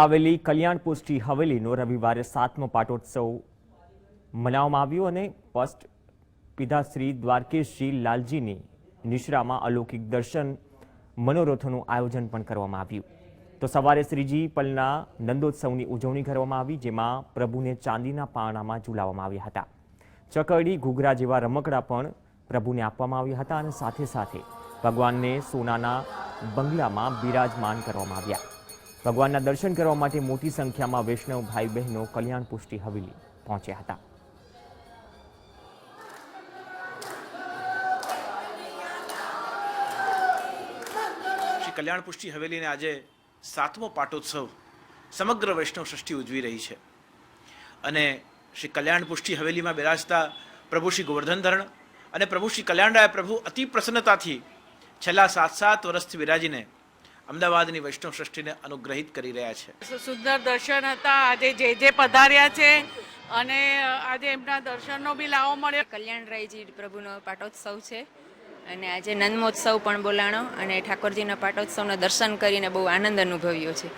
આવેલી કલ્યાણ પુષ્ટિ હવેલીનો રવિવારે સાતમો પાટોત્સવ મનાવવામાં આવ્યો અને ફર્સ્ટ પિતાશ્રી દ્વારકેશજી લાલજીની નિશ્રામાં અલૌકિક દર્શન, મનોરથોનું આયોજન પણ કરવામાં આવ્યું. તો સવારે શ્રીજી પલના નંદોત્સવની ઉજવણી કરવામાં આવી, જેમાં પ્રભુને ચાંદીના પાણામાં ઝુલાવવામાં આવ્યા હતા. ચકરડી, ઘૂઘરા જેવા રમકડા પણ પ્રભુને આપવામાં આવ્યા હતા અને સાથે સાથે ભગવાનને સોનાના બંગલામાં બિરાજમાન કરવામાં આવ્યા. ભગવાનના દર્શન કરવા માટે મોટી સંખ્યામાં વૈષ્ણવ ભાઈ બહેનો કલ્યાણ પુષ્ટિ હવેલી પહોંચ્યા હતા. શ્રી કલ્યાણ પુષ્ટિ હવેલીને આજે સાતમો પાટોત્સવ સમગ્ર વૈષ્ણવ સૃષ્ટિ ઉજવી રહી છે. અને શ્રી કલ્યાણ પુષ્ટિ હવેલીમાં બિરાજતા પ્રભુ શ્રી ગોવર્ધન ધરણ અને પ્રભુ શ્રી કલ્યાણરાય પ્રભુ અતિ પ્રસન્નતાથી છેલ્લા સાત સાત વર્ષથી બિરાજીને અમદાવાદની વૈષ્ણવ સૃષ્ટિને અનુગ્રહિત કરી રહ્યા છે. સુંદર દર્શન હતા આજે જે જે પધાર્યા છે અને આજે એમના દર્શનનો બી લાવો મળ્યો. કલ્યાણ રાયજી પ્રભુનો પાટોત્સવ છે અને આજે નંદમોત્સવ પણ બોલાણો અને ઠાકોરજીના પાટોત્સવના દર્શન કરીને બહુ આનંદ અનુભવ્યો છે.